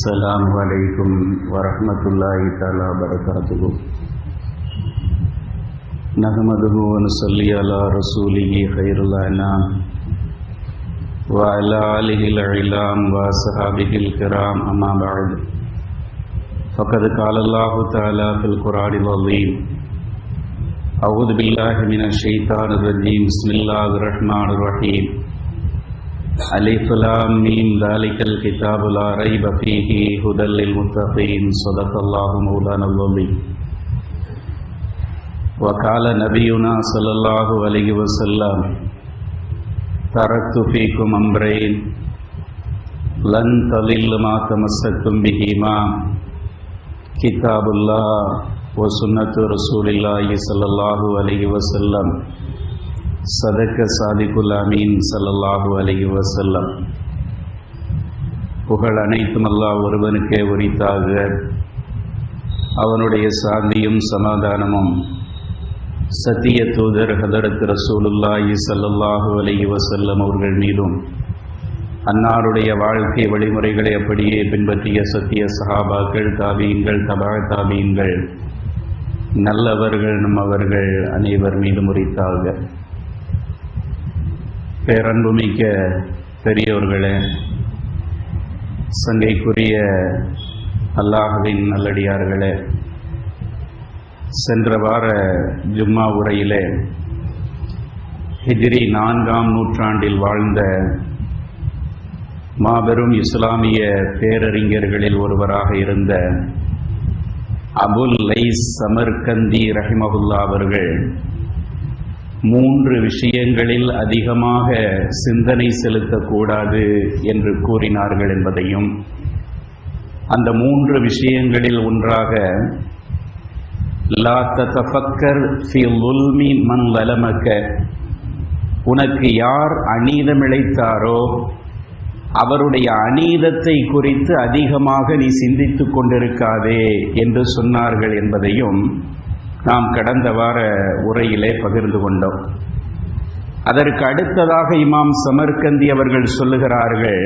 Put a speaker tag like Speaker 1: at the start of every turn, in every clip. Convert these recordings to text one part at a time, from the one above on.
Speaker 1: السلام عليكم ورحمة الله تعالى وبركاته نحمده ونصلي على رسوله خير الأنام وعلى آله العلام وصحابه الكرام أما بعد۔ فقد قال الله تعالى في القرآن العظيم أعوذ بالله من الشيطان الرجيم بسم الله الرحمن الرحيم ألف لام ميم ذلك الكتاب لا ريب فيه هدى للمتقين صدق الله مولانا العظيم وقال نبينا صلى الله عليه وسلم تركت فيكم أمرين لن تضل ما تمسكتم بهما كتاب الله وسنة رسول الله صلى الله عليه وسلم சதக்க சாதிக்குல் அமீன் சல்லல்லாஹு அலைஹி வசல்லம் புகழ் அனைத்தும் அல்லாஹ் ஒருவனுக்கே உரித்தாக. அவனுடைய சாந்தியும் சமாதானமும் சத்திய தூதர் ஹதரத் ரசூலுல்லாஹி சல்லல்லாஹு அலைஹி வசல்லம் அவர்கள் மீதும் அன்னாருடைய வாழ்க்கை வழிமுறைகளை அப்படியே பின்பற்றிய சத்திய சஹாபாக்கள் தாபியங்கள் தபா தாபியங்கள் நல்லவர்கள் நம்மவர்கள் அனைவர் மீதும் உரித்தாக. பேரன்புமிக்க பெரியோர்களே சங்கைக்குரிய அல்லாஹுவின் நல்லடியார்களே சென்ற வார ஜும்மா உரையிலே ஹிஜ்ரி நான்காம் நூற்றாண்டில் வாழ்ந்த மாபெரும் இஸ்லாமிய பேரறிஞர்களில் ஒருவராக இருந்த அபுல் லைஸ் சமர்கந்தி ரஹிமகுல்லா அவர்கள் மூன்று விஷயங்களில் அதிகமாக சிந்தனை செலுத்தக்கூடாது என்று கூறினார்கள் என்பதையும் அந்த மூன்று விஷயங்களில் ஒன்றாக லா தஃபக்கர் ஃபி உல்மி மன் வலமக்க உனக்கு யார் அநீதமிழைத்தாரோ அவருடைய அநீதத்தை குறித்து அதிகமாக நீ சிந்தித்துக் கொண்டிருக்காதே என்று சொன்னார்கள் என்பதையும் நாம் கடந்த வார உரையிலே பகிர்ந்து கொண்டோம். அதற்கு அடுத்ததாக இமாம் சமர்கந்தி அவர்கள் சொல்லுகிறார்கள்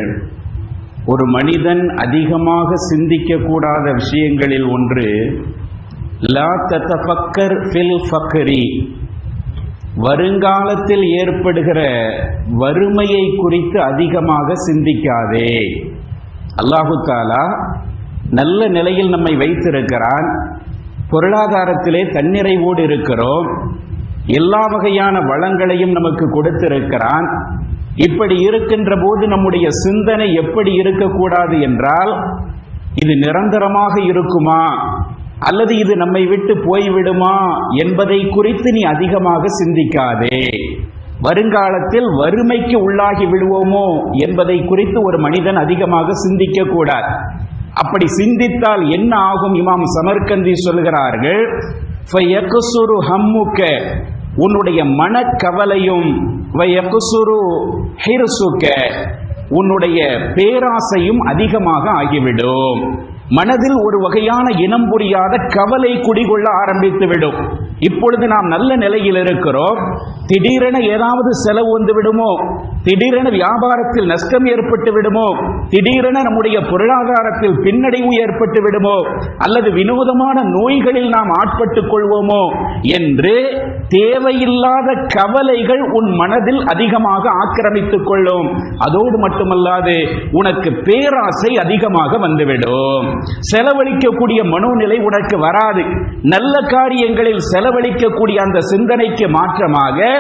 Speaker 1: ஒரு மனிதன் அதிகமாக சிந்திக்கக்கூடாத விஷயங்களில் ஒன்று லா தத்தபக்கர் ஃபில் ஃபக்கரி வருங்காலத்தில் ஏற்படுகிற வறுமையை குறித்து அதிகமாக சிந்திக்காதே. அல்லாஹு தாலா நல்ல நிலையில் நம்மை வைத்திருக்கிறான். பொருளாதாரத்திலே தன்னிறைவோடு இருக்கிறோம். எல்லா வகையான வளங்களையும் நமக்கு கொடுத்திருக்கிறான். இப்படி இருக்கின்ற போது நம்முடைய சிந்தனை எப்படி இருக்கக்கூடாது என்றால் இது நிரந்தரமாக இருக்குமா? அல்லது இது நம்மை விட்டு போய்விடுமா? என்பதை குறித்து நீ அதிகமாக சிந்திக்காதே. வருங்காலத்தில் வறுமைக்கு உள்ளாகி விடுவோமோ என்பதை குறித்து ஒரு மனிதன் அதிகமாக சிந்திக்க கூடாது அப்படி சிந்தித்தால் என்ன ஆகும்? இமாம் சமர்கந்தி சொல்கிறார்கள் ஹம்முக்க உன்னுடைய மனக்கவலையும் உன்னுடைய பேராசையும் அதிகமாக ஆகிவிடும். மனதில் ஒரு வகையான இனம் புரியாத கவலை குடிகொள்ள ஆரம்பித்து விடும் இப்பொழுது நாம் நல்ல நிலையில் இருக்கிறோம். திடீரென ஏதாவது செலவு வந்து விடுமோ? திடீரென வியாபாரத்தில் நஷ்டம் ஏற்பட்டு விடுமோ? திடீரென நம்முடைய பொருளாதாரத்தில் பின்னடைவு ஏற்பட்டு விடுமோ? அல்லது வினோதமான நோய்களில் நாம் ஆட்பட்டுக் கொள்வோமோ? என்று தேவையில்லாத கவலைகள் உன் மனதில் அதிகமாக ஆக்கிரமித்துக் கொள்ளும். அதோடு மட்டுமல்லாது உனக்கு பேராசை அதிகமாக வந்துவிடும். செலவழிக்கக்கூடிய மனோநிலை உனக்கு வராது. நல்ல காரியங்களில் செலவழிக்கக்கூடிய அந்த சிந்தனைக்கு மாற்றமாக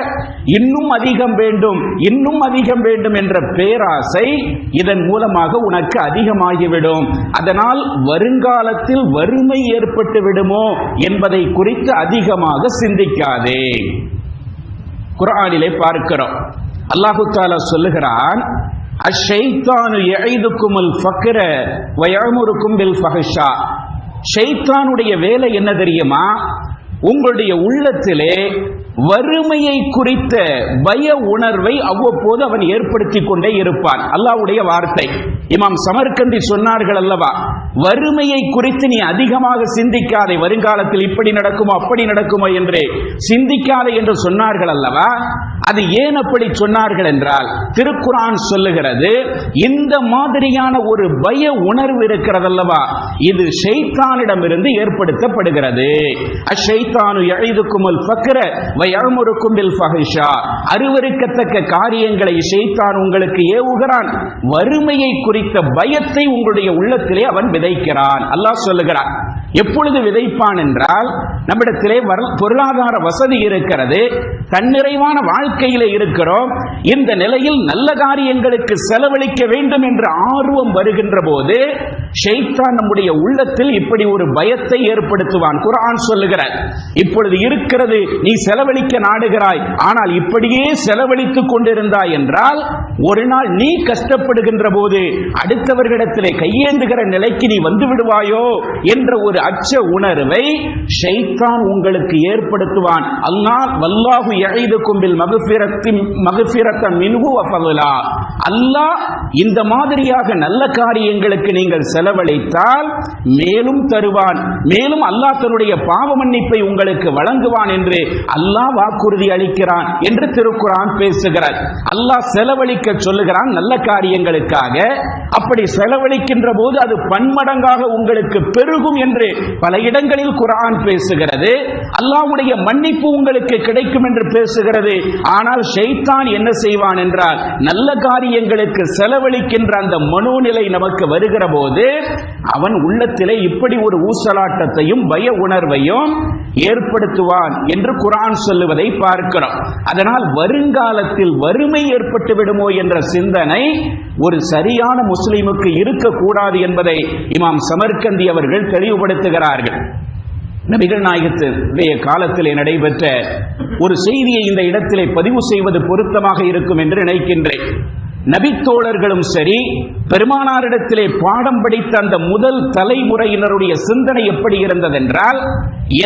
Speaker 1: இன்னும் அதிகம் வேண்டும் இன்னும் அதிகம் வேண்டும் என்ற பேராசை இதன் மூலமாக உனக்கு அதிகமாகிவிடும். அதனால் வருங்காலத்தில் வறுமை ஏற்பட்டு விடுமோ என்பதை குறித்து அதிகமாக சிந்திக்காதே. குரானிலே பார்க்கிறோம். அல்லாஹு தாலா சொல்லுகிறான் அஷைத்தானு எழைதுக்குமல் ஃபக்கர வயமுறுக்கும் பில் ஃபஹஷா. ஷைத்தானுடைய வேலை என்ன தெரியுமா? உங்களுடைய உள்ளத்திலே வறுமையை குறித்த பய உணர்வை அவ்வப்போது அவன் ஏற்படுத்தி கொண்டே இருப்பான். அல்லாவுடைய வார்த்தை. இமாம் சமர்கந்தி சொன்னார்கள் அல்லவா வறுமையை குறித்து நீ அதிகமாக சிந்திக்காதே வருங்காலத்தில் இப்படி நடக்குமோ அப்படி நடக்குமோ என்று சிந்திக்காதே என்று சொன்னார்கள் அல்லவா அது ஏன் அப்படி சொன்னார்கள் என்றால் திருக்குரான் சொல்லுகிறது இந்த மாதிரியான ஒரு பய உணர்வு இருக்கிறது அல்லவா இது ஷைத்தானிடமிருந்து ஏற்படுத்தப்படுகிறது. அஷைத்தானு எழுதுக்குமுல் ஃபக்ர வயழ்முறுக்கும் பில் ஃபஹிஷா அருவருக்கத்தக்க காரியங்களை ஷைத்தான் உங்களுக்கு ஏவுகிறான் வறுமையை குறித்து பயத்தை உங்களுடைய உள்ளத்திலே அவன் விதைக்கிறான். அல்லாஹ் சொல்லுகிறான். எப்பொழுது விதைப்பான் என்றால் நம்மிடத்திலே வர- பொருளாதார வசதி இருக்கிறது. தன்னிறைவான வாழ்க்கையிலே இருக்கிறோம். இந்த நிலையில் நல்ல காரியங்களுக்கு செலவழிக்க வேண்டும் என்ற ஆர்வம் வருகின்ற போது நம்முடைய உள்ளத்தில் இப்படி ஒரு பயத்தை ஏற்படுத்துவான். குரான் சொல்லுகிறார் இப்பொழுது இருக்கிறது நீ செலவழிக்க நாடுகிறாய். ஆனால் இப்படியே செலவழித்துக் கொண்டிருந்தாய் என்றால் ஒரு நாள் நீ கஷ்டப்படுகின்ற போது அடுத்தவர்களிடத்திலே கையேந்துகிற நிலைக்கு நீ வந்து விடுவாயோ? என்ற ஒரு அச்ச உணர்வை ஷைத்தான் உங்களுக்கு ஏற்படுத்துவான். அல்லாஹ் வல்லாஹு யஈதுக்கும் பில் மக்ஃபிரத்தின் மக்ஃபிரத்த மின்ஹு வ அல்லாஹ் இந்த மாதிரியாக நல்ல காரியங்களுக்கு நீங்கள் செலவழித்தால் மேலும் தருவான். மேலும் அல்லாஹ் தன்னுடைய பாவ மன்னிப்பை உங்களுக்கு வழங்குவான் என்று அல்லாஹ் வாக்குறுதி அளிக்கிறான் என்று திருக்குறான் பேசுகிறார். அல்லாஹ் செலவழிக்க சொல்லுகிறான் நல்ல காரியங்களுக்காக. அப்படி செலவழிக்கின்ற போது அது பன்மடங்காக உங்களுக்கு பெருகும் என்று பல இடங்களில் குரான் பேசுகிறார். பேசுகிறது. அல்லாவுடைய மன்னிப்பு உங்களுக்கு கிடைக்கும் என்று பேசுகிறது. ஆனால் ஷைத்தான் என்ன செய்வான் என்றால் நல்ல காரியங்களுக்கு செலவழிக்கின்ற அந்த மனோநிலை நமக்கு வருகிற போது அவன் உள்ளத்திலே இப்படி ஒரு ஊசலாட்டத்தையும் பய உணர்வையும் ஏற்படுத்துவான் என்று குரான் சொல்லுவதை பார்க்கிறோம். அதனால் வருங்காலத்தில் வறுமை ஏற்பட்டு விடுமோ என்ற சிந்தனை ஒரு சரியான முஸ்லிமுக்கு இருக்கக்கூடாது என்பதை இமாம் சமர்கந்தி அவர்கள் தெளிவுபடுத்துகிறார்கள். நபிகள் நாயகத்துடைய காலத்திலே நடைபெற்ற ஒரு செய்தியை இந்த இடத்திலே பதிவு செய்வது பொருத்தமாக இருக்கும் என்று நினைக்கின்றேன். நபித்தோழர்களும் சரி பெருமானாரிடத்திலே பாடம் படித்த அந்த முதல் தலைமுறையினருடைய சிந்தனை எப்படி இருந்ததென்றால்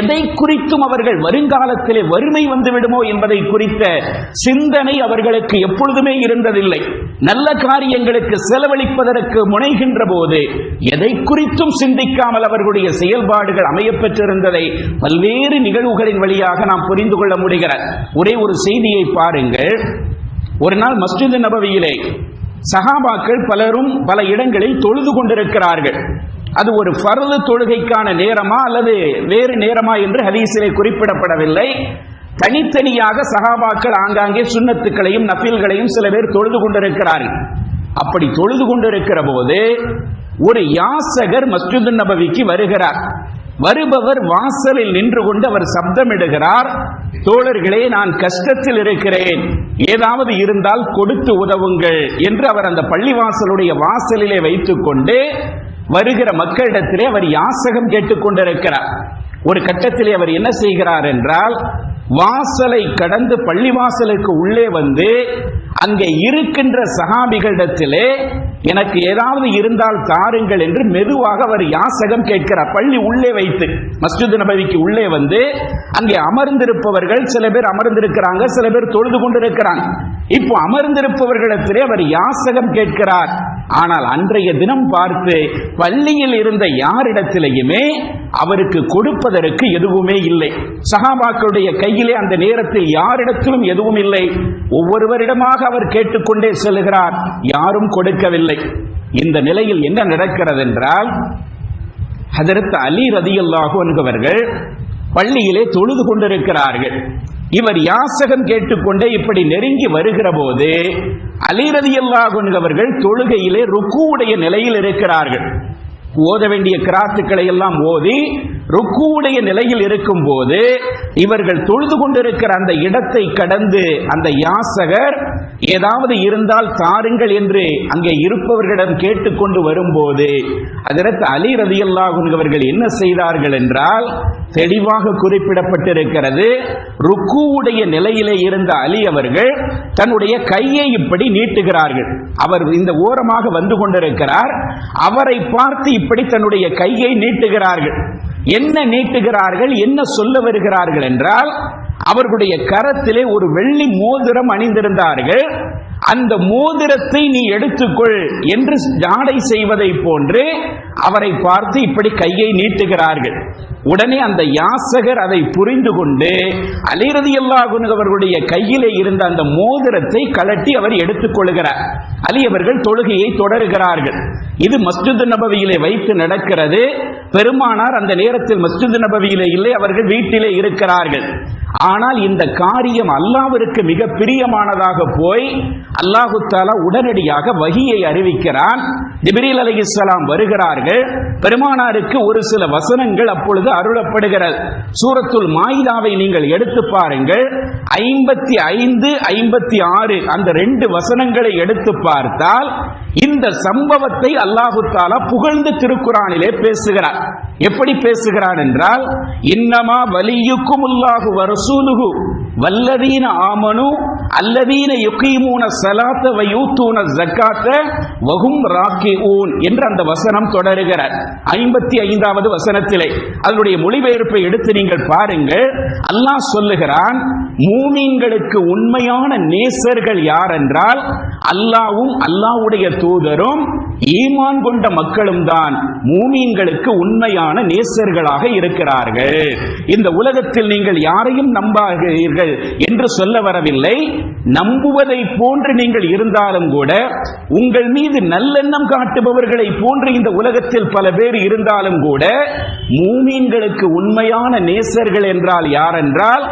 Speaker 1: எதை குறித்தும் அவர்கள் வருங்காலத்திலே வறுமை வந்துவிடுமோ என்பதை குறித்த சிந்தனை அவர்களுக்கு எப்பொழுதுமே இருந்ததில்லை. நல்ல காரியங்களுக்கு செலவழிப்பதற்கு முனைகின்ற போது எதை குறித்தும் சிந்திக்காமல் அவர்களுடைய செயல்பாடுகள் அமையப்பெற்றிருந்ததை பல்வேறு நிகழ்வுகளின் வழியாக நாம் புரிந்து கொள்ள முடிகிறது. ஒரே ஒரு செய்தியை பாருங்கள். ஒரு நாள் மஸ்ஜித் நபவியிலே சகாபாக்கள் பலரும் பல இடங்களில் தொழுது கொண்டிருக்கிறார்கள். அது ஒரு பரது தொழுகைக்கான நேரமா அல்லது வேறு நேரமா என்று ஹதீஸிலே குறிப்பிடப்படவில்லை. தனித்தனியாக சகாபாக்கள் ஆங்காங்கே சுண்ணத்துக்களையும் நஃபில்களையும் சில பேர் தொழுது கொண்டிருக்கிறார்கள். அப்படி தொழுது கொண்டிருக்கிற போது ஒரு யாசகர் மஸ்ஜித் நபவிக்கு வருகிறார். வருபவர் வாசலில் நின்று கொண்டு அவர் சப்தமிடுகிறார் தோழர்களே நான் கஷ்டத்தில் இருக்கிறேன். ஏதாவது இருந்தால் கொடுத்து உதவுங்கள் என்று அவர் அந்த பள்ளிவாசலுடைய வாசலிலே வைத்துக்கொண்டு வருகிற மக்களிடத்திலே அவர் யாசகம் கேட்டுக்கொண்டிருக்கிறார் ஒரு கட்டத்திலே அவர் என்ன செய்கிறார் என்றால் வாசலை கடந்து பள்ளிவாசலுக்கு உள்ளே வந்து அங்கே இருக்கின்ற சகாபிகளிடத்திலே எனக்கு ஏதாவது இருந்தால் தாருங்கள் என்று மெதுவாக அவர் யாசகம் கேட்கிறார். பள்ளி உள்ளே வைத்து மஸ்ஜித் நபவிக்கு உள்ளே வந்து அங்கே அமர்ந்திருப்பவர்கள் சில பேர் அமர்ந்திருக்கிறாங்க சில பேர் தொழுது கொண்டிருக்கிறாங்க. இப்போ அமர்ந்திருப்பவர்களிடத்திலே அவர் யாசகம் கேட்கிறார். ஆனால் அன்றைய தினம் பார்த்து பள்ளியில் இருந்த யாரிடத்திலேயுமே அவருக்கு கொடுப்பதற்கு எதுவுமே இல்லை. சகாபாக்களுடைய கையிலே அந்த நேரத்தில் யாரிடத்திலும் எதுவும் இல்லை. ஒவ்வொருவரிடமாக அவர் கேட்டுக்கொண்டே செல்கிறார். யாரும் கொடுக்கவில்லை. இந்த நிலையில் என்ன நடக்கிறது என்றால் ஹதரத் அலி ரதியல்லாஹு என்பவர்கள் பள்ளியிலே தொழுது கொண்டிருக்கிறார்கள். இவர் யாசகம் கேட்டுக்கொண்டே இப்படி நெருங்கி வருகிற போது அலி ரதியல்லாஹு என்பவர்கள் தொழுகையிலே ருக்குவுடைய நிலையில் இருக்கிறார்கள். ஓத வேண்டிய கிராத்துக்களை எல்லாம் ஓதி ருக்குவுடைய நிலையில் இருக்கும் போது இவர்கள் தொழுது கொண்டிருக்கிற அந்த இடத்தை கடந்து அந்த யாசகர் ஏதாவது இருந்தால் தாருங்கள் என்று அங்கே இருப்பவர்களிடம் கேட்டுக்கொண்டு வரும்போது அதற்கு அலி ரதியல்லாஹு அவர்கள் என்ன செய்தார்கள் என்றால் தெளிவாக குறிப்பிடப்பட்டிருக்கிறது ருக்குவுடைய நிலையிலே இருந்த அலி அவர்கள் தன்னுடைய கையை இப்படி நீட்டுகிறார்கள். அவர் இந்த ஓரமாக வந்து கொண்டிருக்கிறார். அவரை பார்த்து இப்படி தன்னுடைய கையை நீட்டுகிறார்கள். என்ன நீட்டுகிறார்கள் என்ன சொல்ல வருகிறார்கள் என்றால் அவர்களுடைய கரத்திலே ஒரு வெள்ளி மோதிரம் அணிந்திருந்தார்கள். அந்த மோதிரத்தை நீ எடுத்துக்கொள் என்று ஜாடை செய்வதை போன்று அவரை பார்த்து இப்படி கையை நீட்டுகிறார்கள். உடனே அந்த யாசகர் அதை புரிந்து கொண்டு அலிரதி அவர்களுடைய கையிலே இருந்த அந்த மோதிரத்தை கலட்டி அவர் எடுத்துக் கொள்கிறார் அலி அவர்கள் தொழுகையை தொடர்கிறார்கள். இது மஸ்ஜித் நபவியிலே வைத்து நடக்கிறது. பெருமானார் அந்த நேரத்தில் மஸ்ஜித் நபவியிலே இல்லை அவர்கள் வீட்டிலே இருக்கிறார்கள். ஆனால் இந்த காரியம் அல்லாவிற்கு மிக பிரியமானதாக போய் அல்லாஹு தாலா உடனடியாக வகியை அறிவிக்கிறான். ஜிபிரில் அலி இஸ்லாம் வருகிறார்கள். பெருமானாருக்கு ஒரு சில வசனங்கள் அப்பொழுது அருளப்படுகிறது. சூரத்துல் மாயிதாவை நீங்கள் எடுத்து பாருங்கள். ஐம்பத்தி ஐந்து ஐம்பத்தி ஆறு அந்த ரெண்டு வசனங்களை எடுத்து பார்த்தால் இந்த சம்பவத்தை அல்லாஹு தாலா புகழ்ந்து திருக்குறானிலே பேசுகிறார். எப்படி பேசுகிறான் என்றால் இன்னமா வலியுக்கும் உல்லாஹு வரசூலுகு வல்லதீன ஆமனு அல்லதீன யுகீமூன சலாத்த வயூத்தூன ஜக்காத்த வகும் ராக்கி ஊன் என்று அந்த வசனம் தொடருகிறார். ஐம்பத்தி ஐந்தாவது வசனத்திலே. அதனுடைய மொழிபெயர்ப்பை எடுத்து நீங்கள் பாருங்கள். அல்லாஹ் சொல்லுகிறான் மூமின்களுக்கு உண்மையான நேசர்கள் யார் என்றால் அல்லாவும் அல்லாவுடைய தூதரும் ஈமான் கொண்ட மக்களும் தான் மூமீன்களுக்கு உண்மையான நேசர்களாக இருக்கிறார்கள். இந்த உலகத்தில் நீங்கள் யாரையும் நம்பாகிறீர்கள் என்று சொல்ல வரவில்லை. நம்புவதை போன்று நீங்கள் இருந்தாலும் கூட உங்கள் மீது நல்லெண்ணம் காட்டுபவர்களை போன்று இந்த உலகத்தில் பல பேர் இருந்தாலும் கூட மூமீன்களுக்கு உண்மையான நேசர்கள் என்றால் யார் என்றால்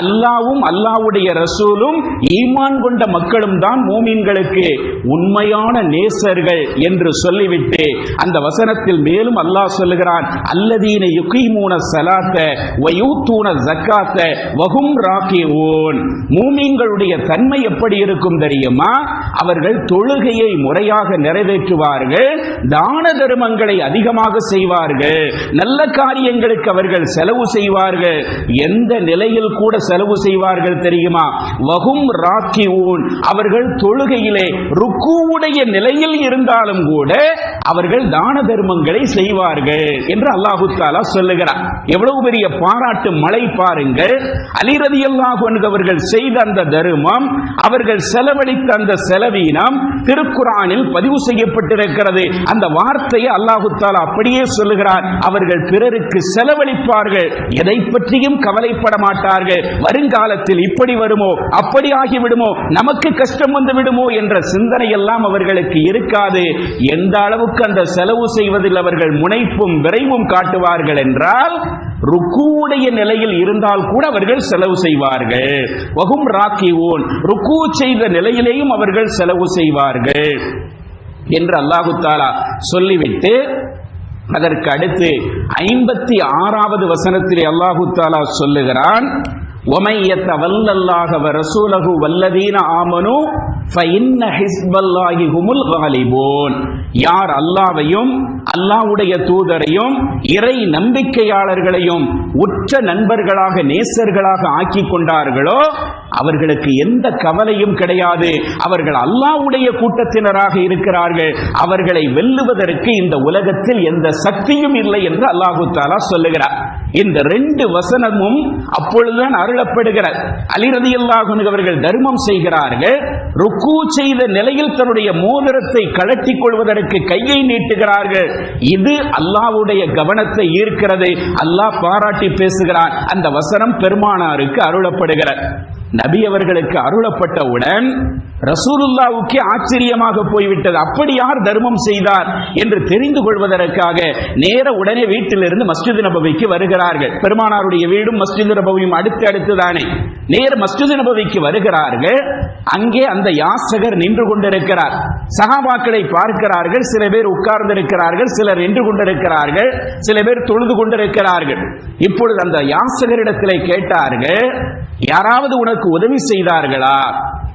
Speaker 1: அல்லாவும் அல்லாவுடைய ரசூலும் ஈமான் கொண்ட மக்களும் தான் மூமீன்களுக்கு உண்மையான நேசர்கள் என்று சொல்லிவிட்டு அந்த வசனத்தில் மேலும் அல்லாஹ் சொல்லுகிறான் அல்லதீன யுகிமூன சலாத்த வயூத்தூன ஜக்காத்த வகும் ராக்கியூன் மூமீன்களுடைய தன்மை எப்படி இருக்கும் தெரியுமா? அவர்கள் தொழுகையை முறையாக நிறைவேற்றுவார்கள் தான தர்மங்களை அதிகமாக செய்வார்கள் நல்ல காரியங்களுக்கு அவர்கள் செலவு செய்வார்கள் எந்த நிலையில் கூட செலவு செய்வார்கள் தெரியுமா? வகும் ராக்கியூன் அவர்கள் தொழுகையிலே ருக்குவுடைய நிலையில் இருந்தாலும் கூட அவர்கள் தான தர்மங்களை செய்வார்கள் என்று அல்லாஹு தாலா சொல்லுகிறார் எவ்வளவு பெரிய பாராட்டு மழை பாருங்கள். அலிரதி அல்லாஹு அவர்கள் செய்த அந்த தர்மம் அவர்கள் செலவழித்த அந்த செலவீனம் திருக்குறானில் பதிவு செய்யப்பட்டிருக்கிறது. அந்த வார்த்தையை அல்லாஹு தாலா அப்படியே சொல்லுகிறார் அவர்கள் பிறருக்கு செலவழிப்பார்கள். எதை பற்றியும் கவலைப்பட மாட்டார்கள். காலத்தில் இப்படி வருமோ அப்படி ஆகிவிடுமோ நமக்கு கஷ்டம் வந்து விடுமோ என்ற சிந்தனை எல்லாம் அவர்களுக்கு இருக்காது. எந்த அளவுக்கு அந்த செலவு செய்வதில் அவர்கள் முனைப்பும் விரைவும் காட்டுவார்கள் என்றால் ருக்குவுடைய நிலையில் இருந்தால் கூட அவர்கள் செலவு செய்வார்கள். வகும் ராக்கி ஓன் ருக்கு செய்த நிலையிலேயும் அவர்கள் செலவு செய்வார்கள் என்று அல்லாஹு தாலா சொல்லிவிட்டு அதற்கு அடுத்து ஐம்பத்தி ஆறாவது வசனத்தில் அல்லாஹு தாலா சொல்லுகிறான் ஒமையத்த வல்லல்லாக ரசூலகு வல்லதீன ஆமனு யார் அல்லாவையும் அல்லாவுடைய தூதரையும் இறை நம்பிக்கையாளர்களையும் உற்ற நண்பர்களாக நேசர்களாக ஆக்கி கொண்டார்களோ அவர்களுக்கு எந்த கவலையும் கிடையாது. அவர்கள் அல்லாவுடைய கூட்டத்தினராக இருக்கிறார்கள். அவர்களை வெல்லுவதற்கு இந்த உலகத்தில் எந்த சக்தியும் இல்லை என்று அல்லாஹு தாலா சொல்லுகிறார். இந்த ரெண்டு வசனமும் அப்பொழுதுதான் அருளப்படுகிறார் அலிரதி அல்லாஹனுக்கு அவர்கள் தர்மம் செய்கிறார்கள் ருக்கு செய்த நிலையில் தன்னுடைய மோதிரத்தை கழட்டி கொள்வதற்கு கையை நீட்டுகிறார்கள். இது அல்லாவுடைய கவனத்தை ஈர்க்கிறது. அல்லாஹ் பாராட்டி பேசுகிறான். அந்த வசனம் பெருமானாருக்கு அருளப்படுகிறது. நபி அவர்களுக்கு அருளப்பட்டவுடன் ரசூலுல்லாவுக்கு ஆச்சரியமாக போய்விட்டது. அப்படி யார் தர்மம் செய்தார் என்று தெரிந்து கொள்வதற்காக நேர உடனே வீட்டிலிருந்து மஸ்ஜித் நபவிக்கு வருகிறார்கள். பெருமானாருடைய வீடும் மஸ்ஜித் நபவியும் அடுத்து அடுத்து தானே நேர மஸ்ஜித் நபவிக்கு வருகிறார்கள். அங்கே அந்த யாசகர் நின்று கொண்டிருக்கிறார். சகாபாக்களை பார்க்கிறார்கள். சில பேர் உட்கார்ந்திருக்கிறார்கள். சிலர் நின்று கொண்டிருக்கிறார்கள். சில பேர் தொழுது கொண்டிருக்கிறார்கள். இப்பொழுது அந்த யாசகரிடத்திலே கேட்டார்கள் யாராவது உனக்கு உதவி செய்தார்களா?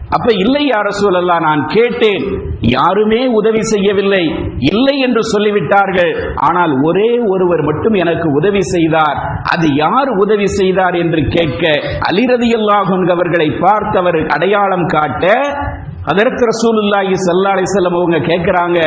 Speaker 1: அப்ப இல்லை யார நான் கேட்டேன். யாருமே உதவி செய்யவில்லை. இல்லை என்று சொல்லிவிட்டார்கள். ஆனால் ஒரே ஒருவர் மட்டும் எனக்கு உதவி செய்தார். அது யார் உதவி செய்தார் என்று கேட்க அலிரதியல்லாகும் அவர்களை பார்த்தவர் அடையாளம் காட்ட அதற்கு ரசூலுல்லாஹி சல்லா அலைஹி அவங்க கேட்கிறாங்க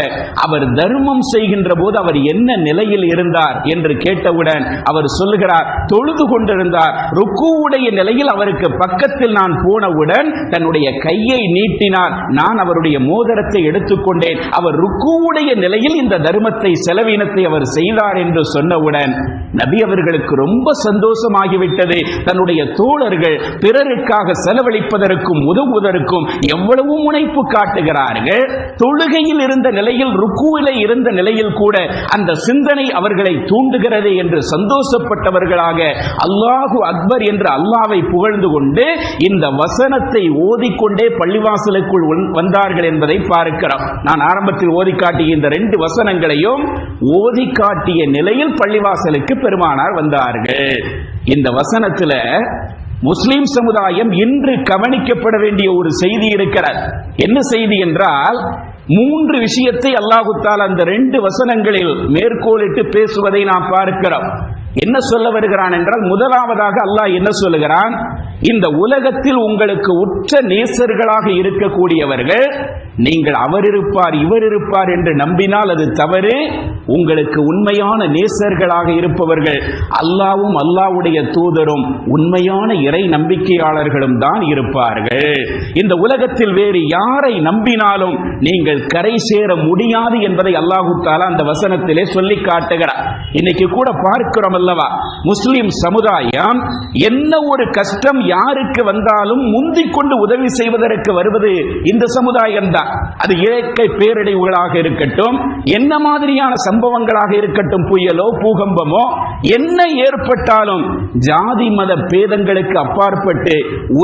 Speaker 1: அவர் தர்மம் செய்கின்ற போது அவர் என்ன நிலையில் இருந்தார் என்று கேட்டவுடன் அவர் சொல்லுகிறார் தொழுது கொண்டிருந்தார். ருக்குவுடைய நிலையில் அவருக்கு பக்கத்தில் நான் போனவுடன் தன்னுடைய கையை நீட்டினார். நான் அவருடைய மோதிரத்தை எடுத்துக்கொண்டேன். அவர் ருக்குவுடைய நிலையில் இந்த தர்மத்தை செலவினத்தை அவர் செய்தார் என்று சொன்னவுடன் நபி அவர்களுக்கு ரொம்ப சந்தோஷமாகிவிட்டது. தன்னுடைய தோழர்கள் பிறருக்காக செலவழிப்பதற்கும் உதவுவதற்கும் எவ்வளவு முனைப்பு காட்டுகிறார்கள். தொழுகையில் இருந்த நிலையில் ருக்குவில இருந்த நிலையில் கூட அந்த சிந்தனை அவர்களை தூண்டுகிறது என்று சந்தோஷப்பட்டவர்களாக அல்லாஹு அக்பர் என்று அல்லாவை புகழ்ந்து கொண்டு இந்த வசனத்தை ஓதிக்கொண்டே பள்ளிவாசலுக்குள் வந்தார்கள் என்பதை பார்க்கிறோம். நான் ஆரம்பத்தில் ஓதி காட்டிய இந்த ரெண்டு வசனங்களையும் ஓதி காட்டிய நிலையில் பள்ளிவாசலுக்கு பெருமானார் வந்தார்கள். இந்த வசனத்துல முஸ்லிம் சமுதாயம் இன்று கவனிக்கப்பட வேண்டிய ஒரு செய்தி இருக்கிறார் என்ன செய்தி என்றால் மூன்று விஷயத்தை அல்லாஹுத்தால் அந்த ரெண்டு வசனங்களில் மேற்கோளிட்டு பேசுவதை நாம் பார்க்கிறோம். என்ன சொல்ல வருகிறான் என்றால் முதலாவதாக அல்லாஹ் என்ன சொல்லுகிறான்? இந்த உலகத்தில் உங்களுக்கு உற்ற நேசர்களாக இருக்கக்கூடியவர்கள் நீங்கள் அவர் இருப்பார் இவர் இருப்பார் என்று நம்பினால் அது தவறு. உங்களுக்கு உண்மையான நேசர்களாக இருப்பவர்கள் அல்லாவும் அல்லாவுடைய தூதரும் உண்மையான இறை நம்பிக்கையாளர்களும் தான் இருப்பார்கள். இந்த உலகத்தில் வேறு யாரை நம்பினாலும் நீங்கள் கரை சேர முடியாது என்பதை அல்லாஹு தாலா அந்த வசனத்திலே சொல்லி காட்டுகிறார். இன்னைக்கு கூட பார்க்கிறோம் அல்லவா முஸ்லிம் சமுதாயம் என்ன ஒரு கஷ்டம் யாருக்கு வந்தாலும் முந்திக் கொண்டு உதவி செய்வதற்கு வருவது இந்த சமுதாயம் தான் அது இயற்கை பேரிடைவுகளாக இருக்கட்டும் என்ன மாதிரியான சம்பவங்களாக இருக்கட்டும் புயலோ பூகம்பமோ என்ன ஏற்பட்டாலும் ஜாதி மத பேதங்களுக்கு அப்பாற்பட்டு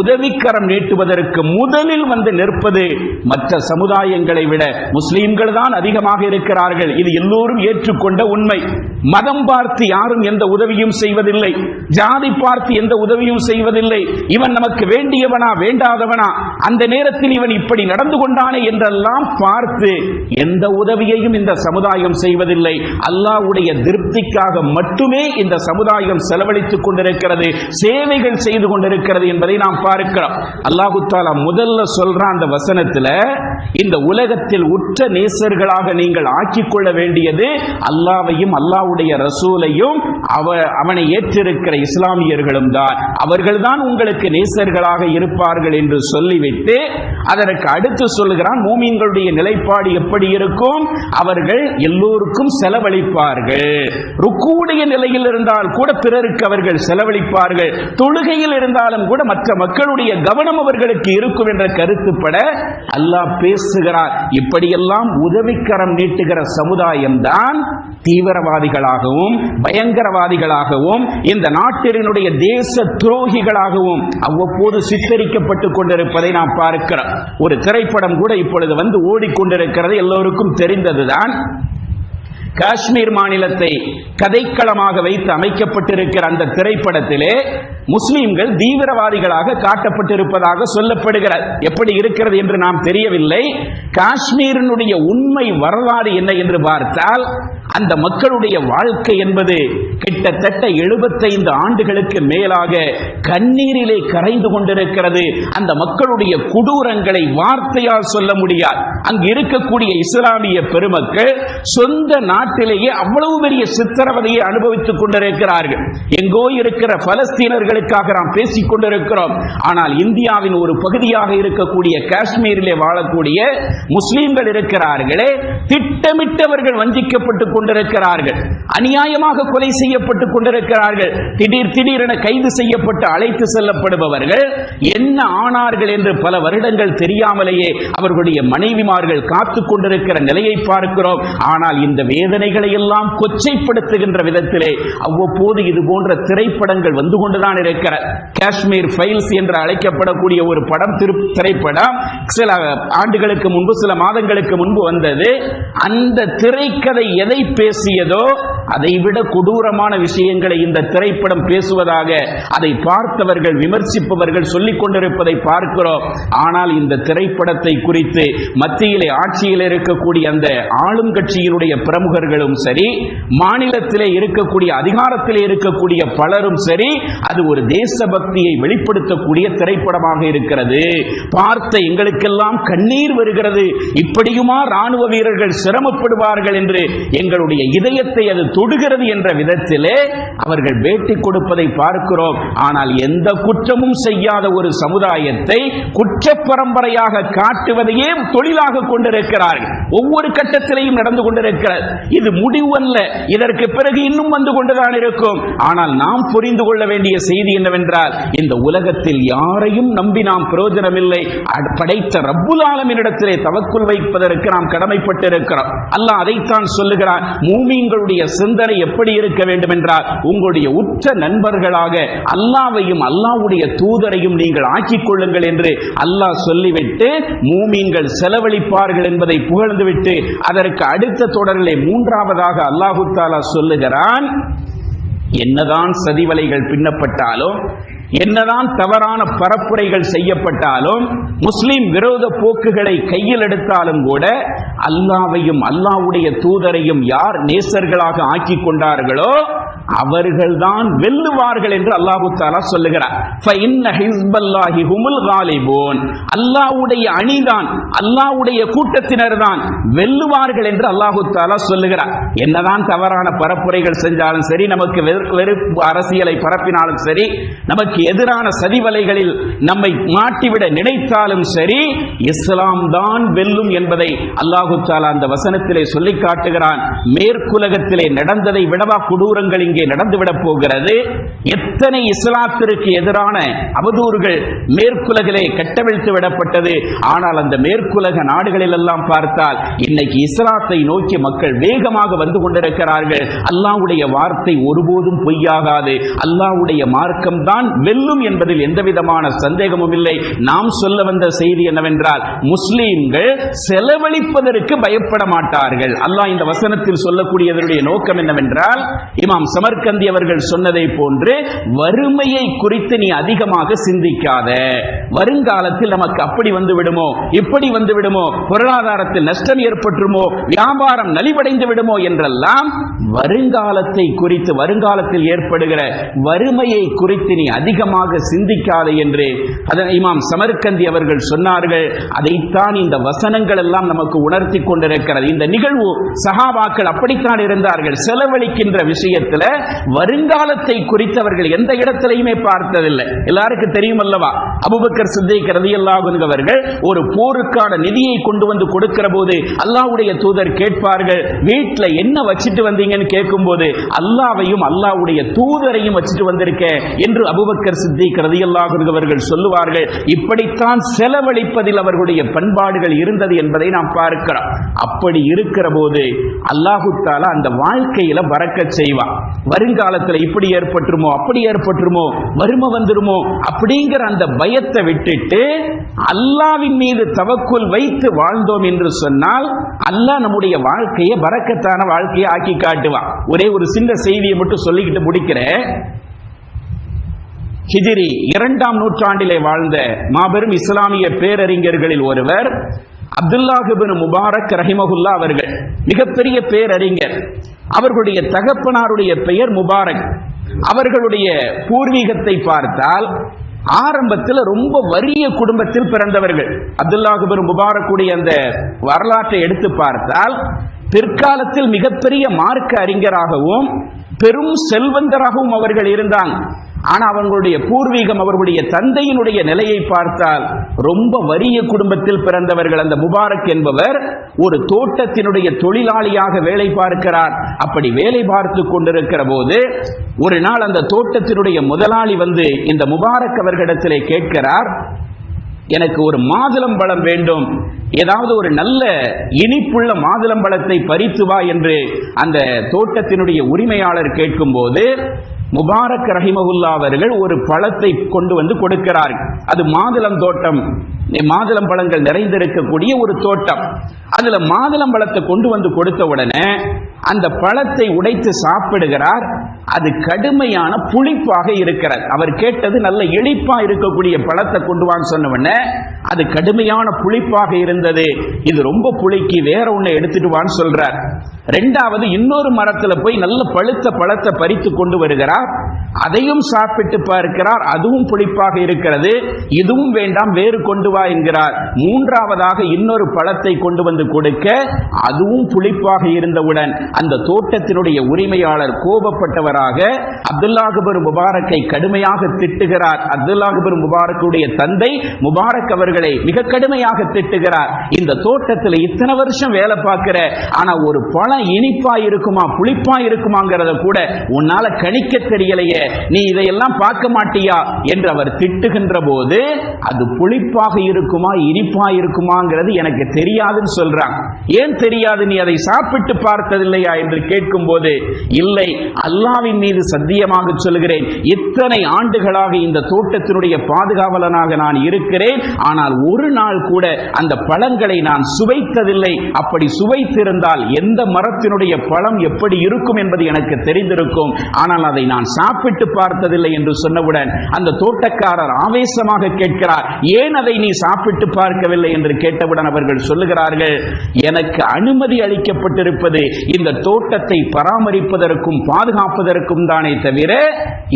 Speaker 1: உதவிக்கரம் நீட்டுவதற்கு முதலில் வந்து நிற்பது மற்ற சமுதாயங்களை விட முஸ்லிம்கள் தான் அதிகமாக இருக்கிறார்கள். இது எல்லோரும் ஏற்றுக்கொண்ட உண்மை. மதம் பார்த்து யாரும் எந்த உதவியும் செய்வதில்லை. ஜாதி பார்த்து எந்த உதவியும் செய்வதில்லை. இவன் நமக்கு வேண்டியவனா வேண்டாதவனா அந்த நேரத்தில் இவன் இப்படி நடந்து கொண்டானே என்றெல்லாம் பார்த்து எந்த உதவியையும் இந்த சமுதாயம் செய்வதில்லை. அல்லாவுடைய திருப்திக்காக மட்டுமே இந்த சமுதாயம் செலவழித்துக் கொண்டிருக்கிறது சேவைகள் செய்து கொண்டிருக்கிறது என்பதை நாம் பார்க்கிறோம். அல்லாஹு தாலா முதல்ல சொல்ற அந்த வசனத்தில் இந்த உலகத்தில் உற்ற நேசர்களாக நீங்கள் ஆக்கிக் கொள்ள வேண்டியது அல்லாவையும் அல்லாவுடைய ரசூலையும் அவ அவனை ஏற்றிருக்கிற இஸ்லாமியர்களும் தான். அவர்கள்தான் உங்களுக்கு நேசர்களாக இருப்பார்கள் என்று சொல்லிவிட்டு அதற்கு அடுத்து சொல்லுகிறான் மூமின்களுடைய நிலைப்பாடு எப்படி இருக்கும்? அவர்கள் எல்லோருக்கும் செலவழிப்பார்கள். ருக்குவுடைய நிலையில் இருந்தால் கூட பிறருக்கு அவர்கள் செலவழிப்பார்கள். தொழுகையில் இருந்தாலும் கூட மற்ற மக்களுடைய கவனம் அவர்களுக்கு இருக்கும் என்ற கருத்துப்பட அல்லாஹ் பேசுகிறார். இப்படியெல்லாம் உதவிக்கரம் நீட்டுகிற சமுதாயம் தான் தீவிரவாதிகளாகவும் பயங்கரவாதிகளாகவும் இந்த நாட்டினுடைய தேச துரோகிகளாகவும் அவ்வப்போது சித்தரிக்கப்பட்டு கொண்டிருப்பதை நாம் பார்க்கிறோம். ஒரு திரைப்படம் கூட இப்பொழுது வந்து ஓடிக்கொண்டிருக்கிறது எல்லோருக்கும் தெரிந்ததுதான். காஷ்மீர் மாநிலத்தை கதைக்களமாக வைத்து அமைக்கப்பட்டிருக்கிற அந்த திரைப்படத்திலே முஸ்லிம்கள் தீவிரவாதிகளாக காட்டப்பட்டிருப்பதாக சொல்லப்படுகிறது. எப்படி இருக்கிறது என்று நாம் தெரியவில்லை. காஷ்மீரினுடைய உண்மை வரலாறு என்ன என்று பார்த்தால் அந்த மக்களுடைய வாழ்க்கை என்பது கிட்டத்தட்ட எழுபத்தைந்து ஆண்டுகளுக்கு மேலாக கண்ணீரிலே கரைந்து கொண்டிருக்கிறது. அந்த மக்களுடைய கொடூரங்களை வார்த்தையால் சொல்ல முடியாது. அங்கு இருக்கக்கூடிய இஸ்லாமிய பெருமக்கள் சொந்த நாட்டிலேயே அவ்வளவு பெரிய சித்திரவதையை அனுபவித்துக் கொண்டிருக்கிறார்கள். எங்கோ இருக்கிற பலஸ்தீனர்களுக்காக நாம் பேசிக் கொண்டிருக்கிறோம். ஆனால் இந்தியாவின் ஒரு பகுதியாக இருக்கக்கூடிய காஷ்மீரிலே வாழக்கூடிய முஸ்லீம்கள் இருக்கிறார்களே திட்டமிட்டவர்கள் வஞ்சிக்கப்பட்டு கொண்டிருக்கிறார்கள். அநியாயமாக கொலை செய்யப்பட்டு கொண்டிருக்கிறார்கள். திடீர் திடீரென கைது செய்யப்பட்டு அழைத்து செல்லப்படுபவர்கள் என்ன ஆனார்கள் என்று பல வருடங்கள் தெரியாமலேயே அவர்களுடைய மனைவிமார்கள் காத்துக் கொண்டிருக்கிற நிலையை பார்க்கிறோம். ஆனால் இந்த வேதனைகளை எல்லாம் கொச்சைப்படுத்துகின்ற விதத்திலே அவ்வப்போது இது போன்ற திரைப்படங்கள் வந்து கொண்டுதான் இருக்கிற. காஷ்மீர் ஃபைல்ஸ் என்று அழைக்கப்படக்கூடிய ஒரு படம் திரு திரைப்படம் சில ஆண்டுகளுக்கு முன்பு சில மாதங்களுக்கு முன்பு வந்தது. அந்த திரைக்கதை எதை பேசியதோ அதைவிட கொடூரமான விஷயங்களை இந்த திரைப்படம் பேசுவதாக அதை பார்த்தவர்கள் விமர்சிப்பவர்கள் சொல்லிக் கொண்டிருப்பதை பார்க்கிறோம். ஆனால் இந்த திரைப்படத்தை குறித்து மத்தியிலே ஆட்சியில் இருக்கக்கூடிய அந்த ஆளும் கட்சியினுடைய பிரமுகர்களும் சரி மாநிலத்திலே இருக்கக்கூடிய அதிகாரத்திலே இருக்கக்கூடிய பலரும் சரி அது ஒரு தேசபக்தியை வெளிப்படுத்தக்கூடிய திரைப்படமாக இருக்கிறது. பார்த்த எங்களுக்கெல்லாம் கண்ணீர் வருகிறது. இப்படியுமா ராணுவ வீரர்கள் சிரமப்படுவார்கள் என்று எங்களுடைய இதயத்தை அது தொடுகிறது என்ற விதத்திலே அவர்கள் பேட்டி கொடுப்பதை பார்க்கிறோம். ஆனால் எந்த குற்றமும் செய்யாத ஒரு சமுதாயத்தை குற்ற பரம்பரையாக காட்டுவதையே தொழிலாக கொண்டிருக்கிறார்கள். ஒவ்வொரு கட்டத்திலையும் நடந்து கொண்டிருக்கிறது. இது முடிவு அல்ல. இதற்கு பிறகு இன்னும் வந்து கொண்டுதான் இருக்கும். ஆனால் நாம் புரிந்து கொள்ள வேண்டிய செய்தி என்னவென்றால் இந்த உலகத்தில் யாரையும் நம்பி நாம் பிரயோஜனமில்லை. படைத்த ரப்புல் ஆலமினிடத்திலே தவக்குள் வைப்பதற்கு நாம் கடமைப்பட்டிருக்கிறோம். அல்லாஹ் அதைத்தான் சொல்லுகிறார் மூமீன்களுடைய சிந்தனை எப்படி இருக்க வேண்டும் என்றால் உங்களுடைய உற்ற நண்பர்களாக அல்லாவையும் அல்லாவுடைய தூதரையும் நீங்கள் ஆக்கிக் கொள்ளுங்கள் என்று அல்லாஹ் சொல்லிவிட்டு மூமீன்கள் செலவழிப்பார்கள் என்பதை புகழ்ந்துவிட்டு அதற்கு அடுத்த தொடரிலே மூன்றாவதாக அல்லாஹு தாலா சொல்லுகிறான் என்னதான் சதிவலைகள் பின்னப்பட்டாலும் என்னதான் தவறான பரப்புரைகள் செய்யப்பட்டாலும் முஸ்லிம் விரோத போக்குகளை கையில் எடுத்தாலும் கூட அல்லாவையும் அல்லாவுடைய தூதரையும் யார் நேசர்களாக ஆக்கி கொண்டார்களோ அவர்கள்தான் வெல்லுவார்கள் என்று அல்லாஹு தாலா சொல்லுகிறார். அல்லாவுடைய அணிதான் அல்லாவுடைய கூட்டத்தினர் தான் வெல்லுவார்கள் என்று அல்லாஹு தாலா சொல்லுகிறார். என்னதான் தவறான பரப்புரைகள் செஞ்சாலும் சரி நமக்கு வெறுப்பு அரசியலை பரப்பினாலும் சரி நமக்கு எதிரான சதிவலைகளில் நம்மை மாட்டிவிட நினைத்தாலும் சரி இஸ்லாம் தான் வெல்லும் என்பதை அல்லாஹு தாலா அந்த வசனத்திலே சொல்லிக் காட்டுகிறான். மேற்குலகத்திலே நடந்ததை விடவா கொடூரங்கள் இங்கே இங்கே நடந்துவிடப் போகிறது. எத்தனை இஸ்லாத்திற்கு எதிரான அவதூறுகள் மேற்குலகிலே கட்டவிழ்த்து விடப்பட்டது. ஆனால் அந்த மேற்குலக நாடுகளில் எல்லாம் பார்த்தால் இன்னைக்கு இஸ்லாத்தை நோக்கி மக்கள் வேகமாக வந்து கொண்டிருக்கிறார்கள். அல்லாவுடைய வார்த்தை ஒருபோதும் பொய்யாகாது. அல்லாவுடைய மார்க்கம் தான் வெல்லும் என்பதில் எந்தவிதமான சந்தேகமும் இல்லை. நாம் சொல்ல வந்த செய்தி என்னவென்றால் முஸ்லீம்கள் செலவழிப்பதற்கு பயப்பட மாட்டார்கள். அல்லாஹ் இந்த வசனத்தில் சொல்லக்கூடியதனுடைய நோக்கம் என்னவென்றால் இமாம் சமர்கந்தி அவர்கள் சொன்னதை போன்று வறுமையை குறித்து நீ அதிகமாக சிந்திக்காத. வருங்காலத்தில் நமக்கு அப்படி வந்து விடுமோ? இப்படி வந்து விடுமோ? பொருளாதாரத்தில் நஷ்டம் ஏற்பட்டுருமோ? வியாபாரம் நலிவடைந்து விடுமோ? என்றெல்லாம் வருங்காலத்தை குறித்து வருங்காலத்தில் ஏற்படுகிற வறுமையை குறித்து நீ அதிகமாக சிந்திக்காத என்று அதன் இமாம் சமர்கந்தி அவர்கள் சொன்னார்கள். அதைத்தான் இந்த வசனங்கள் எல்லாம் நமக்கு உணர்த்தி கொண்டிருக்கிறது. இந்த நிகழ்வு சகாபாக்கள் அப்படித்தான் இருந்தார்கள். செலவழிக்கின்ற விஷயத்தில் வருங்காலத்தை குறித்தவர்கள் எந்த இடத்திலையுமே பார்த்ததில்லை. எல்லாருக்கும் தெரியும் அல்லவா அபுபக்கர் சித்திக் ரலியல்லாஹு அவர்கள் ஒரு போருக்கான நிதியை கொண்டு வந்து கொடுக்கிற போது அல்லாஹ்வுடைய தூதர் கேட்பார்கள் வீட்டில் என்ன வச்சிட்டு வந்தீங்கன்னு கேட்கும்போது அல்லாவையும் அல்லாஹ்வுடைய தூதரையும் வச்சுட்டு வந்திருக்கேன் என்று அபுபக்கர் சித்திக் ரலியல்லாஹு அன்ஹு அவர்கள் சொல்லுவார்கள். இப்படித்தான் செலவழிப்பதில் அவர்களுடைய பண்பாடுகள் இருந்தது என்பதை நாம் பார்க்கிறோம். அப்படி இருக்கிற போது அல்லாஹு தாலா அந்த வாழ்க்கையில பறக்கச் செய்வான். வருங்காலத்துல இப்படி ஏற்பட்டுருமோ அப்படி ஏற்பட்டுருமோ வறுமை வந்துருமோ அப்படிங்கிற அந்த பயத்தை விட்டுட்டு அல்லாவின் மீது தவக்குல் வைத்து வாழ்ந்தோம் என்று சொன்னால் அல்லாஹ் நம்முடைய வாழ்க்கையை பறக்கத்தான வாழ்க்கையை ஆக்கி காட்டுவான். ஒரே ஒரு சின்ன செய்தியை மட்டும் சொல்லிக்கிட்டு முடிக்கிறேன். ஹிஜிரி இரண்டாம் நூற்றாண்டிலே வாழ்ந்த மாபெரும் இஸ்லாமிய பேரறிஞர்களில் ஒருவர் அப்துல்லாஹிபின் முபாரக் ரஹிமகுல்லா அவர்கள் மிகப்பெரிய பேரறிஞர். அவர்களுடைய தகப்பனாருடைய பெயர் முபாரக். அவர்களுடைய பூர்வீகத்தை பார்த்தால் ஆரம்பத்தில் ரொம்ப வறிய குடும்பத்தில் பிறந்தவர்கள். அப்துல்லாஹிபின் முபாரக்குடைய அந்த வரலாற்றை எடுத்து பார்த்தால் பிற்காலத்தில் மிகப்பெரிய மார்க்க அறிஞராகவும் பெரும் செல்வந்தராகவும் அவர்கள் இருந்தாங்க. ஆனா அவங்களுடைய பூர்வீகம் அவர்களுடைய தந்தையினுடைய நிலையை பார்த்தால் ரொம்ப வறிய குடும்பத்தில் பிறந்தவர்கள் அந்த முபாரக் என்பவர் ஒரு தோட்டத்தினுடைய தொழிலாளியாக வேலை பார்க்கிறார். அப்படி வேலை பார்த்து கொண்டிருக்கிற போது ஒரு நாள் அந்த தோட்டத்தினுடைய முதலாளி வந்து இந்த முபாரக் அவர்களிடத்திலே கேட்கிறார் எனக்கு ஒரு மாதுளம்பழம் வேண்டும் ஏதாவது ஒரு நல்ல இனிப்புள்ள மாதுளம்பழத்தை பறித்து வா என்று அந்த தோட்டத்தினுடைய உரிமையாளர் கேட்கும்போது முபாரக் ரஹிமகுல்லா அவர்கள் ஒரு பழத்தை கொண்டு வந்து கொடுக்கிறார்கள் அது மாதுளம் தோட்டம். மாதுளம் பழங்கள் நிறைந்திருக்கக்கூடிய ஒரு தோட்டம். அதுல மாதுளம் பழத்தை கொண்டு வந்து கொடுத்த உடனே அந்த பழத்தை உடைத்து சாப்பிடுகிறார். அது கடுமையான புளிப்பாக இருக்கிறது. அவர் கேட்டது நல்ல எளிப்பா இருக்கக்கூடிய பழத்தை கொண்டு வான்னு சொன்ன உடனே அது கடுமையான புளிப்பாக இருந்தது. இது ரொம்ப புளிக்கு வேற ஒன்று எடுத்துட்டு வான்னு சொல்றார். ரெண்டாவது இன்னொரு மரத்துல போய் நல்ல பழுத்த பழத்தை பறித்து கொண்டு வருகிறார். அதையும் சாப்பிட்டு பார்க்கிறார். அதுவும் புளிப்பாக இருக்கிறது. இதுவும் வேண்டாம் வேறு கொண்டு வா என்கிறார். மூன்றாவதாக இன்னொரு பழத்தை கொண்டு வந்து கொடுக்க அதுவும் புளிப்பாக இருந்தவுடன் அந்த தோட்டத்தினுடைய உரிமையாளர் கோபப்பட்டவராக அப்துல்லாஹபர் முபாரக்கை கடுமையாக திட்டுகிறார். அப்துல்லாஹபர் முபாரக்குடைய தந்தை முபாரக் அவர்களை மிக கடுமையாக திட்டுகிறார். இந்த தோட்டத்தில் இத்தனை வருஷம் வேலை பார்க்கிற ஆனா ஒரு பழம் தான் இனிப்பா இருக்குமா புளிப்பா இருக்குமாங்கிறத கூட உன்னால கணிக்க தெரியலையே. நீ இதையெல்லாம் பார்க்க மாட்டியா? என்று அவர் திட்டுகின்ற போது அது புளிப்பாக இருக்குமா இனிப்பா இருக்குமாங்கிறது எனக்கு தெரியாதுன்னு சொல்றான். ஏன் தெரியாது? நீ அதை சாப்பிட்டு பார்த்ததில்லையா? என்று கேட்கும் போது இல்லை அல்லாவின் மீது சத்தியமாக சொல்கிறேன் இத்தனை ஆண்டுகளாக இந்த தோட்டத்தினுடைய பாதுகாவலனாக நான் இருக்கிறேன். ஆனால் ஒரு நாள் கூட அந்த பழங்களை நான் சுவைத்ததில்லை. அப்படி சுவைத்திருந்தால் எந்த மர மரத்தினுடைய பழம் எப்படி இருக்கும் என்பது எனக்கு தெரிந்திருக்கும். ஆனால் அதை நான் சாப்பிட்டு பார்த்ததில்லை என்று சொன்னவுடன் அந்த தோட்டக்காரர் ஆவேசமாக கேட்கிறார் ஏன் அதை நீ சாப்பிட்டு பார்க்கவில்லை? என்று கேட்டவுடன் அவர்கள் சொல்லுகிறார்கள் எனக்கு அனுமதி அளிக்கப்பட்டிருப்பது இந்த தோட்டத்தை பராமரிப்பதற்கும் பாதுகாப்பதற்கும் தானே தவிர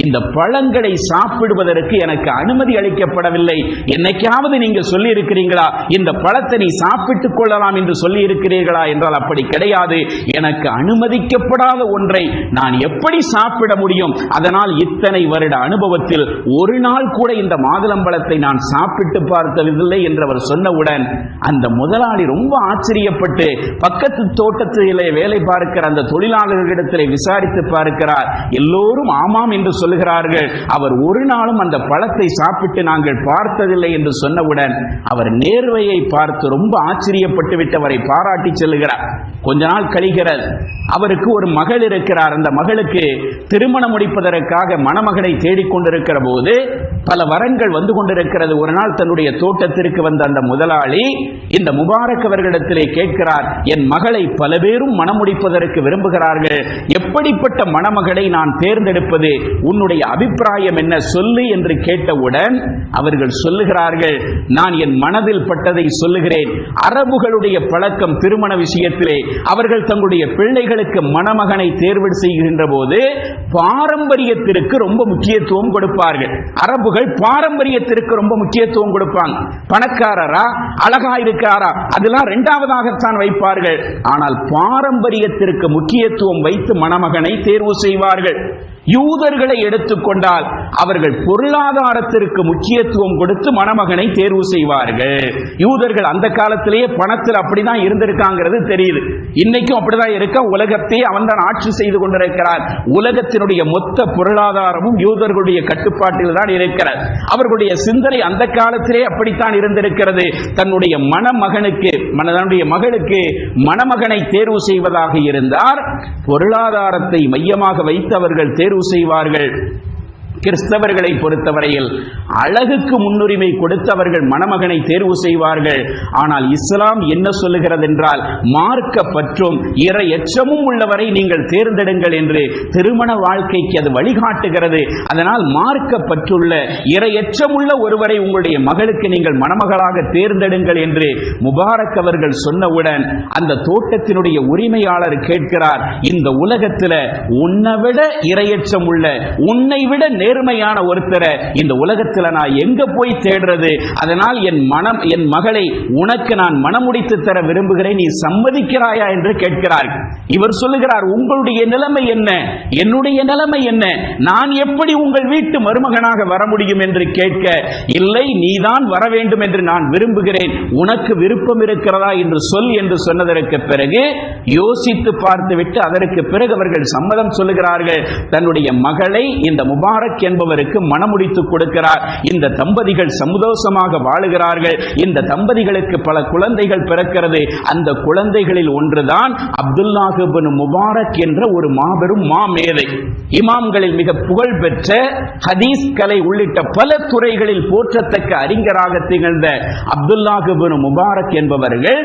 Speaker 1: இந்த பழங்களை சாப்பிடுவதற்கு எனக்கு அனுமதி அளிக்கப்படவில்லை. என்னைக்காவது நீங்க சொல்லி இருக்கிறீங்களா இந்த பழத்தை நீ சாப்பிட்டுக் கொள்ளலாம் என்று சொல்லி இருக்கிறீர்களா என்றால் அப்படி கிடையாது. எனக்கு அனுமதிக்கப்படாத ஒன்றை நான் எப்படி சாப்பிட முடியும்? அதனால் இத்தனை வருட அனுபவத்தில் ஒரு நாள் கூட இந்த மாதுளம்பழத்தை நான் சாப்பிட்டு பார்த்ததில்லை என்று அவர் சொன்னவுடன் அந்த முதலாளி ரொம்ப ஆச்சரியப்பட்டு பக்கத்து தோட்டத்திலே வேலை பார்க்கிற அந்த தொழிலாளர்களிடத்திலே விசாரித்து பார்க்கிறார். எல்லோரும் ஆமாம் என்று சொல்கிறார்கள். அவர் ஒரு நாளும் அந்த பழத்தை சாப்பிட்டு நாங்கள் பார்த்ததில்லை என்று சொன்னவுடன் அவர் நேர்வையை பார்த்து ரொம்ப ஆச்சரியப்பட்டு விட்டு அவரை பாராட்டி செல்கிறார் கொஞ்ச நாள் கழிகிறது அவருக்கு ஒரு மகள் இருக்கிறார். அந்த மகளுக்கு திருமணம் முடிப்பதற்காக மணமகனை தேடிக்கொண்டிருக்கிற போது பல வரங்கள் வந்து கொண்டிருக்கிறது. ஒரு நாள் தன்னுடைய தோட்டத்திற்கு வந்த அந்த முதலாளி இந்த முபாரக் அவர்களிடத்திலே கேட்கிறார் என் மகளை பல பேரும் மணமுடிப்பதற்கு விரும்புகிறார்கள். எப்படிப்பட்ட மணமகளை நான் தேர்ந்தெடுப்பது? உன்னுடைய அபிப்பிராயம் என்ன? சொல்லு என்று கேட்டவுடன் அவர்கள் சொல்லுகிறார்கள் நான் என் மனதில் பட்டதை சொல்லுகிறேன். அரபுகளுடைய பழக்கம் திருமண விஷயத்திலே. அவர்கள் தங்களுடைய பிள்ளைகளுக்கு மணமகனை தேர்வு செய்கின்ற போது பாரம்பரியத்திற்கு ரொம்ப முக்கியத்துவம் கொடுப்பார்கள். அரபுகள் பாரம்பரியத்திற்கு ரொம்ப முக்கியத்துவம் கொடுப்பாங்க. பணக்காரரா? அழகா இருக்காரா அதெல்லாம் இரண்டாவதாகத்தான் வைப்பார்கள். ஆனால் பாரம்பரியத்திற்கு முக்கியத்துவம் வைத்து மணமகனை தேர்வு செய்வார்கள். யூதர்களை எடுத்துக்கொண்டால் அவர்கள் பொருளாதாரத்திற்கு முக்கியத்துவம் கொடுத்து மணமகனை தேர்வு செய்வார்கள். யூதர்கள் அந்த காலத்திலேயே பணத்தில் அப்படிதான் இருந்திருக்காங்கிறது தெரியுது. இன்னைக்கும் அப்படிதான் இருக்க? உலகத்தை அவன் தான் ஆட்சி செய்து கொண்டிருக்கிறார் உலகத்தினுடைய மொத்த பொருளாதாரமும் யூதர்களுடைய கட்டுப்பாட்டில் தான் இருக்கிறது. அவர்களுடைய சிந்தனை அந்த காலத்திலே அப்படித்தான் இருந்திருக்கிறது. தன்னுடைய மணமகனுக்கு தன்னுடைய மகளுக்கு மணமகனை தேர்வு செய்வதாக இருந்தார். பொருளாதாரத்தை மையமாக வைத்து அவர்கள் தேர்வு செய்வார்கள். கிறிஸ்தவர்களை பொறுத்தவரையில் அழகுக்கு முன்னுரிமை கொடுத்தவர்கள் மணமகனை தேர்வு செய்வார்கள். ஆனால் இஸ்லாம் என்ன சொல்லுகிறது என்றால் மார்க்க பற்றும் இற எச்சமும் உள்ளவரை நீங்கள் தேர்ந்தெடுங்கள் என்று திருமண வாழ்க்கைக்கு அது வழிகாட்டுகிறது. அதனால் மார்க்க பற்றுள்ள இற எச்சமுள்ள ஒருவரை உங்களுடைய மகளுக்கு நீங்கள் மணமகளாக தேர்ந்தெடுங்கள் என்று முபாரக் அவர்கள் சொன்னவுடன் அந்த தோட்டத்தினுடைய உரிமையாளர் கேட்கிறார் இந்த உலகத்தில் உன்னை விட இரையச்சம் உள்ள உன்னை விட நேர்மையான ஒருத்தரை இந்த உலகத்தில் நான் எங்க போய் தேடுறது? அதனால் என் மனம் என் மகளை உனக்கு நான் மனமுடித்து தர விரும்புகிறேன் நீ சம்மதிக்கிறாயா என்று கேட்கிறார். இவர் சொல்லுகிறார் உங்களுடைய நிலைமை என்ன? என்னுடைய நிலைமை என்ன? நான் எப்படி உங்கள் வீட்டு மருமகனாக வர முடியும் என்று கேட்க இல்லை நீதான் வர வேண்டும் என்று நான் விரும்புகிறேன். உனக்கு விருப்பம் இருக்கிறதா என்று சொல் என்று சொன்னதற்கு பிறகு யோசித்து பார்த்துவிட்டு அதற்கு பிறகு அவர்கள் சம்மதம் சொல்லுகிறார்கள். தன்னுடைய மகளை இந்த முபாரக் என்பவருக்கு மனமுடித்து கொடுக்கிறார். இந்த தம்பதிகள் சந்தோஷமாக வாழுகிறார்கள். இந்த தம்பதிகளுக்கு பல குழந்தைகள் பிறக்கிறது. அந்த குழந்தைகளில் ஒன்றுதான் அப்துல்லாஹிபின் முபாரக் என்ற ஒரு மாபெரும் மாமேதை இமாம்களில் மிக புகழ் பெற்ற ஹதீஸ் கலை உள்ளிட்ட பல துறைகளில் போற்றத்தக்க அறிஞராக திகழ்ந்த அப்துல்லாஹிபின் முபாரக் என்பவர்கள்